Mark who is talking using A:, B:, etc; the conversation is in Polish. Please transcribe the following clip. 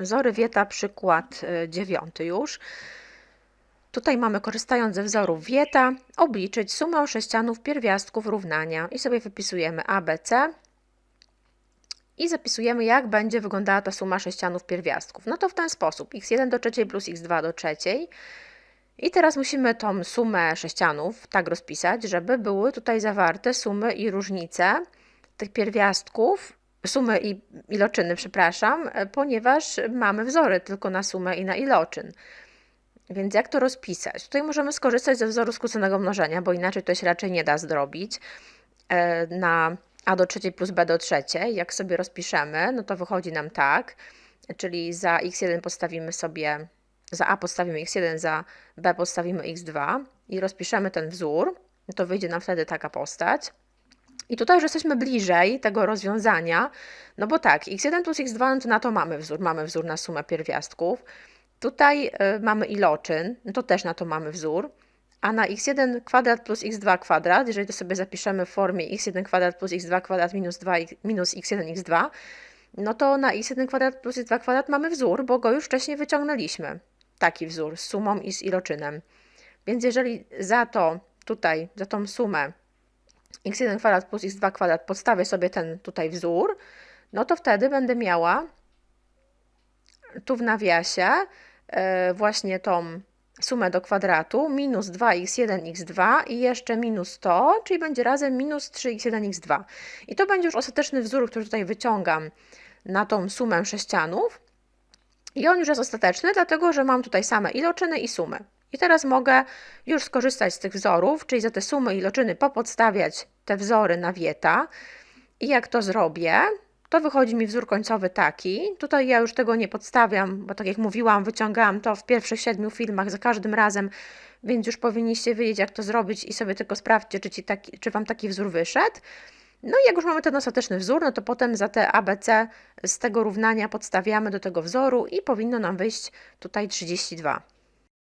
A: Wzory Wieta, przykład y, dziewiąty już. Tutaj mamy, korzystając ze wzorów Wieta, obliczyć sumę sześcianów pierwiastków równania i sobie wypisujemy ABC i zapisujemy, jak będzie wyglądała ta suma sześcianów pierwiastków. No to w ten sposób, x1 do trzeciej plus x2 do trzeciej. I teraz musimy tą sumę sześcianów tak rozpisać, żeby były tutaj zawarte sumy i różnice tych pierwiastków, sumy i iloczyny, przepraszam, e, ponieważ mamy wzory tylko na sumę i na iloczyn. Więc jak to rozpisać? Tutaj możemy skorzystać ze wzoru skróconego mnożenia, bo inaczej to się raczej nie da zrobić. E, na a do trzeciej plus b do trzeciej, jak sobie rozpiszemy, no to wychodzi nam tak, czyli za x1 postawimy sobie, za a postawimy x1, za b postawimy x2 i rozpiszemy ten wzór, to wyjdzie nam wtedy taka postać. I tutaj już jesteśmy bliżej tego rozwiązania, no bo tak, x1 plus x2, no to na to mamy wzór, mamy wzór na sumę pierwiastków. Tutaj y, mamy iloczyn, no to też na to mamy wzór. A na x1 kwadrat plus x2 kwadrat, jeżeli to sobie zapiszemy w formie x1 kwadrat plus x2 kwadrat minus, 2, minus x1 x2, no to na x1 kwadrat plus x2 kwadrat mamy wzór, bo go już wcześniej wyciągnęliśmy. Taki wzór z sumą i z iloczynem. Więc jeżeli za to tutaj, za tą sumę x1 kwadrat plus x2 kwadrat podstawię sobie ten tutaj wzór, no to wtedy będę miała tu w nawiasie e, właśnie tą sumę do kwadratu minus 2x1, x2 i jeszcze minus to, czyli będzie razem minus 3x1, x2. I to będzie już ostateczny wzór, który tutaj wyciągam na tą sumę sześcianów. I on już jest ostateczny, dlatego że mam tutaj same iloczyny i sumy. I teraz mogę już skorzystać z tych wzorów, czyli za te sumy i iloczyny popodstawiać te wzory na wieta. I jak to zrobię, to wychodzi mi wzór końcowy taki. Tutaj ja już tego nie podstawiam, bo tak jak mówiłam, wyciągałam to w pierwszych siedmiu filmach za każdym razem, więc już powinniście wiedzieć, jak to zrobić i sobie tylko sprawdźcie, czy, ci taki, czy Wam taki wzór wyszedł. No i jak już mamy ten ostateczny wzór, no to potem za te ABC z tego równania podstawiamy do tego wzoru i powinno nam wyjść tutaj 32.